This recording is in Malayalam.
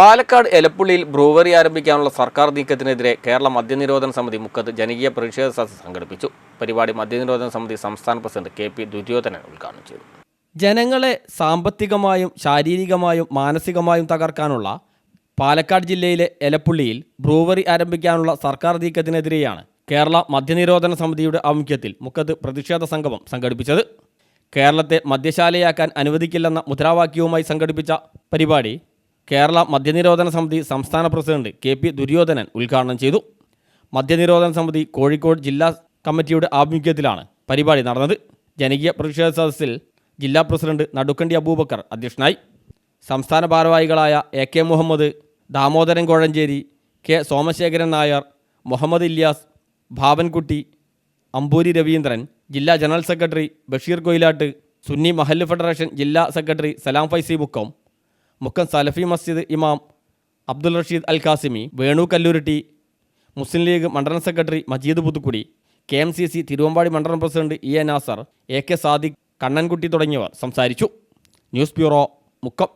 പാലക്കാട് എലപ്പുള്ളിയിൽ ബ്രൂവറി ആരംഭിക്കാനുള്ള സർക്കാർ നീക്കത്തിനെതിരെ കേരള മദ്യനിരോധന സമിതി മുക്കത്ത് ജനകീയ പ്രതിഷേധ സദസ് സംഘടിപ്പിച്ചു. പരിപാടി മദ്യനിരോധന സമിതി സംസ്ഥാന പ്രസിഡന്റ് കെ പി ദുര്യോധനൻ ഉദ്ഘാടനം ചെയ്തു. ജനങ്ങളെ സാമ്പത്തികമായും ശാരീരികമായും മാനസികമായും തകർക്കാനുള്ള പാലക്കാട് ജില്ലയിലെ എലപ്പുള്ളിയിൽ ബ്രൂവറി ആരംഭിക്കാനുള്ള സർക്കാർ നീക്കത്തിനെതിരെയാണ് കേരള മദ്യനിരോധന സമിതിയുടെ ആഭിമുഖ്യത്തിൽ മുക്കത്ത് പ്രതിഷേധ സംഗമം സംഘടിപ്പിച്ചത്. കേരളത്തെ മദ്യശാലയാക്കാൻ അനുവദിക്കില്ലെന്ന മുദ്രാവാക്യവുമായി സംഘടിപ്പിച്ച പരിപാടി കേരള മദ്യനിരോധന സമിതി സംസ്ഥാന പ്രസിഡന്റ് കെ പി ദുര്യോധനൻ ഉദ്ഘാടനം ചെയ്തു. മദ്യനിരോധന സമിതി കോഴിക്കോട് ജില്ലാ കമ്മിറ്റിയുടെ ആഭിമുഖ്യത്തിലാണ് പരിപാടി നടന്നത്. ജനകീയ പ്രതിഷേധ സദസ്സിൽ ജില്ലാ പ്രസിഡന്റ് നടുക്കണ്ടി അബൂബക്കർ അധ്യക്ഷനായി. സംസ്ഥാന ഭാരവാഹികളായ A K Muhammad Damodaran Kozhencherry K Somasekharan Nair Muhammad Ilyas Bhavankutty Amboori Raveendran ജില്ലാ ജനറൽ സെക്രട്ടറി ബഷീർ കൊയിലാട്ട് സുന്നി മഹല്ല് ഫെഡറേഷൻ ജില്ലാ സെക്രട്ടറി സലാം ഫൈസി മുക്കം മുക്കം സലഫി മസ്ജിദ് ഇമാം അബ്ദുൽ റഷീദ് അൽ കാസിമി വേണു കല്ലൂരിട്ടി മുസ്ലിം ലീഗ് മണ്ഡലം secretary Majeed Puthukudi K M C C Thiruvambady മണ്ഡലം president E A Nasar A K Sadiq Kannankutty തുടങ്ങിയവർ സംസാരിച്ചു. News bureau Mukkam.